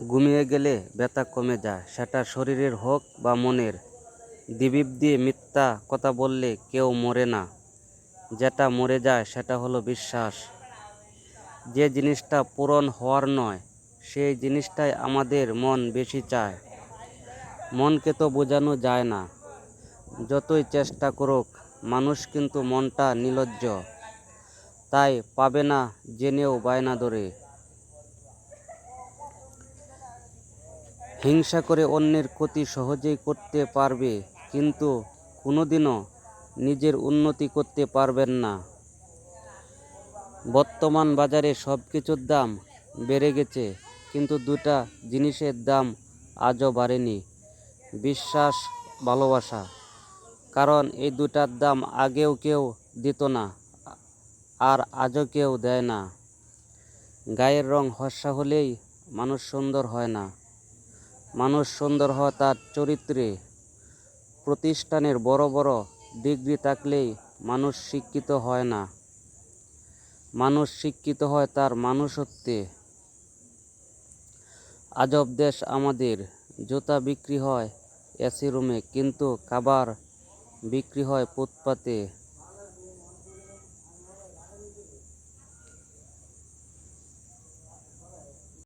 ঘুমিয়ে গেলে ব্যথা কমে যায়। সেটা শরীরের হোক বা মনের। দিবিব দিয়ে মিথ্যা কথা বললে কেউ মরে না। যেটা মরে যায়, সেটা হলো বিশ্বাস। যে জিনিসটা পূরণ হওয়ার নয়, সেই জিনিসটাই আমাদের মন বেশি চায়। মনকে তো বোঝানো যায় না। যতই চেষ্টা করুক, মানুষ কিন্তু মনটা নির্লজ্জ তাই পাবে না জেনেও বায়না ধরে। হিংসা করে অন্যের ক্ষতি সহজেই করতে পারবে, কিন্তু কোনোদিনও নিজের উন্নতি করতে পারবেন না। বর্তমান বাজারে সব কিছুর দাম বেড়ে গেছে, কিন্তু দুটা জিনিসের দাম আজও বাড়েনি, বিশ্বাস, ভালোবাসা। কারণ এই দুটার দাম আগেও কেউ দিত না, আর আজও কেউ দেয় না। গায়ের রং ফর্সা হলেই মানুষ সুন্দর হয় না। মানুষ সুন্দর হয় তার চরিত্রে। প্রতিষ্ঠানের বড় বড় ডিগ্রি থাকলেই মানুষ শিক্ষিত হয় না। মানুষ শিক্ষিত হয় তার মানুষত্বে। আজব দেশ আমাদের, জুতা বিক্রি হয় এসি রুমে, কিন্তু খাবার বিক্রি হয় ফুটপাতে।